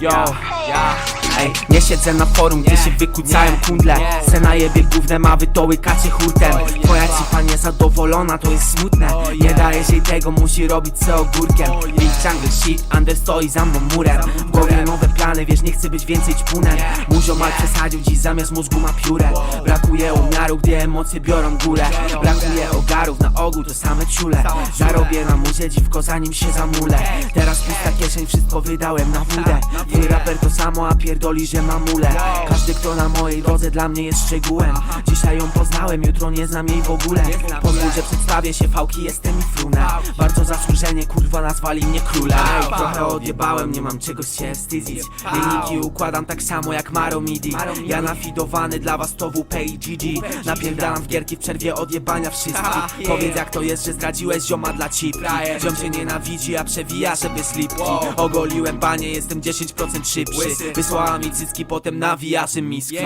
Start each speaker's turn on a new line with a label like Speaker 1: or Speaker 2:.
Speaker 1: Yo, Ej, nie siedzę na forum, gdzie się wykłócają kundle. Se najebie gównem, a wy to łykacie hurtem Twoja cipa niezadowolona, to jest smutne. Nie. Dajesz jej tego, musi robić co ogórkiem. Big jungle shit, under stoi za mną murem. W głowie nowe plany, wiesz, nie chcę być więcej ćpunem. Muzio mal przesadził dziś, zamiast mózgu ma piórę Brakuje umiaru, gdy emocje biorą górę. Brakuje ogarów, na ogół to same ciule Zarobię na muzie dziwko, zanim się zamulę. Teraz pusta kieszeń, wszystko wydałem na wódę. Twój raper to samo, a pierdoli, że mam mulę Każdy, kto na mojej drodze dla mnie jest szczegółem. Dzisiaj ją poznałem, jutro nie znam jej w ogóle. Pozwól, że przedstawię się, fałki, jestem i frunę. Bardzo zasłużenie, kurwa, nazwali mnie królem Trochę odjebałem, nie mam czego się wstydzić. Linijki układam tak samo jak Maro Midi. Ja nafidowany dla was to WP i GG Napierdalam w gierki w przerwie odjebania wszystkich. Powiedz jak to jest, że zdradziłeś zioma dla cipki. Ziom cię nienawidzi, a przewija, żeby slipki. Ogoliłem banie, jestem 10% szybszy. Wysłała mi cycki, potem nawijaszy miski